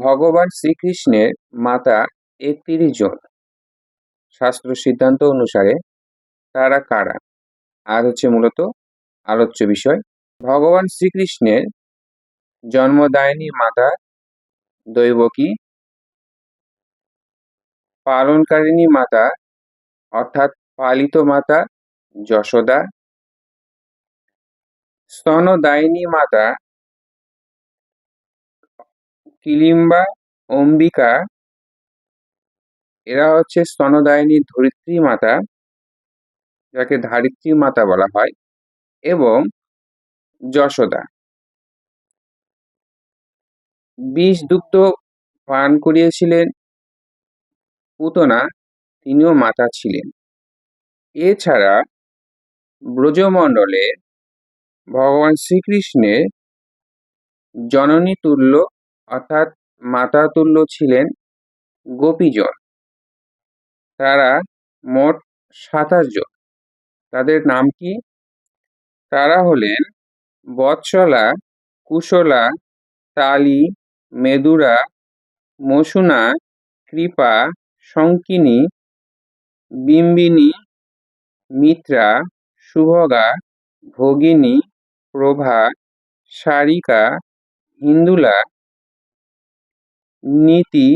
ভগবান শ্রীকৃষ্ণের মাতা একত্রিশ জন। শাস্ত্র সিদ্ধান্ত অনুসারে তারা কারা? আর হচ্ছে মূলত আলোচ্য বিষয়। ভগবান শ্রীকৃষ্ণের জন্মদায়িনী মাতা দৈবকী পালনকারিণী মাতা অর্থাৎ পালিত মাতা যশোদা। স্তনদায়িনী মাতা কিলিম্বা, অম্বিকা, এরা হচ্ছে স্তনদায়িনী ধরিত্রী মাতা, যাকে ধারিত্রী মাতা বলা হয়, এবং যশোদা। বিষ দুগ্ধ পান করিয়েছিলেন পুতনা, তিনিও মাতা ছিলেন। এছাড়া ব্রজমণ্ডলে ভগবান শ্রীকৃষ্ণের জননী তুল্য অর্থাৎ মাতা তুল্য ছিলেন গোপীজন। তারা মোট সাতাশ জন। তাদের নাম কি? তারা হলেন বৎসলা, কুশলা, তালি, মেদুরা মসুনা কৃপা, শঙ্কিনী, বিম্বিনী, মিত্রা, শুভগা, ভগিনী, প্রভা, সারিকা, হিন্দুলা নীতি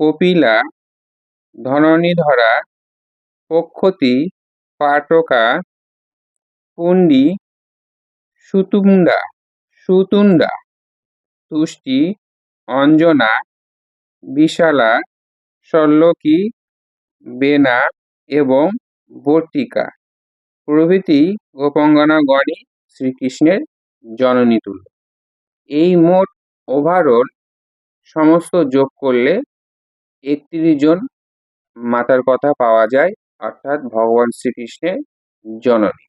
কপিলা ধননীধরা পক্ষতি পাটকা পুণ্ডি সুতুমুন্ডা সুতুন্ডা তুষ্টি অঞ্জনা বিশালা শল্যকী বেনা এবং বর্তিকা প্রভৃতি গোপাঙ্গনাগণই শ্রীকৃষ্ণের জননী তুল্য। এই মোট ওভারঅল সমস্ত যোগ করলে একত্রিশ জন মাতার কথা পাওয়া যায় অর্থাৎ ভগবান শ্রীকৃষ্ণের জননী।